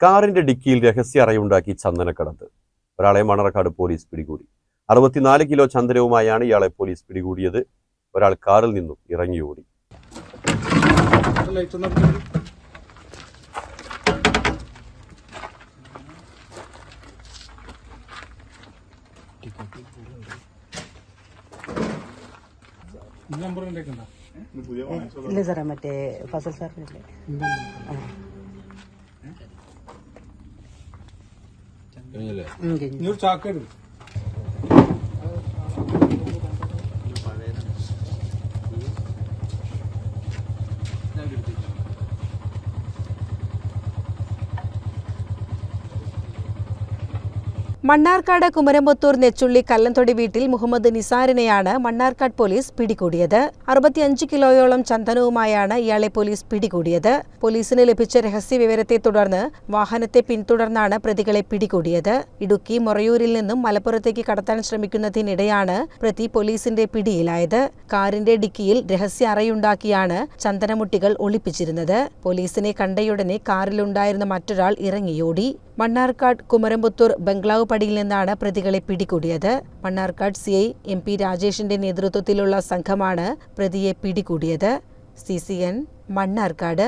കാറിന്റെ ഡിക്കിയിൽ രഹസ്യ അറയുണ്ടാക്കി ചന്ദനക്കടത്ത് ഒരാളെ മണർക്കാട് പോലീസ് പിടികൂടി. അറുപത്തിനാല് കിലോ ചന്ദനവുമായാണ് ഇയാളെ പോലീസ് പിടികൂടിയത്. ഒരാൾ കാറിൽ നിന്നും ഇറങ്ങി ഓടി. ഇല്ല സാറേ മറ്റേ ഫസൽ സാറിനില്ലേ ആ. ഉം, എടുക്കും ഇനി ഒരു മണ്ണാർക്കാട് കുമരമ്പത്തൂർ നെച്ചുള്ളി കല്ലന്തൊടി വീട്ടിൽ മുഹമ്മദ് നിസാറിനെയാണ് മണ്ണാർക്കാട് പോലീസ് പിടികൂടിയത്. അറുപത്തിയഞ്ച് കിലോയോളം ചന്ദനവുമായാണ് ഇയാളെ പോലീസ് പിടികൂടിയത്. പോലീസിന് ലഭിച്ച രഹസ്യ വിവരത്തെ തുടർന്ന് വാഹനത്തെ പിന്തുടർന്നാണ് പ്രതികളെ പിടികൂടിയത്. ഇടുക്കി മൊറയൂരിൽ നിന്നും മലപ്പുറത്തേക്ക് കടത്താൻ ശ്രമിക്കുന്നതിനിടെയാണ് പ്രതി പോലീസിന്റെ പിടിയിലായത്. കാറിന്റെ ഡിക്കിയിൽ രഹസ്യ അറയുണ്ടാക്കിയാണ് ചന്ദനമുട്ടികൾ ഒളിപ്പിച്ചിരുന്നത്. പോലീസിനെ കണ്ടയുടനെ കാറിലുണ്ടായിരുന്ന മറ്റൊരാൾ ഇറങ്ങിയോടി. മണ്ണാർക്കാട് കുമരമ്പത്തൂർ ബംഗ്ലാവ് പടിയിൽ നിന്നാണ് പ്രതികളെ പിടികൂടിയത്. Mannarkkad C I M P രാജേഷിന്റെ നേതൃത്വത്തിലുള്ള സംഘമാണ് പ്രതിയെ പിടികൂടിയത്. C C N Mannarkkad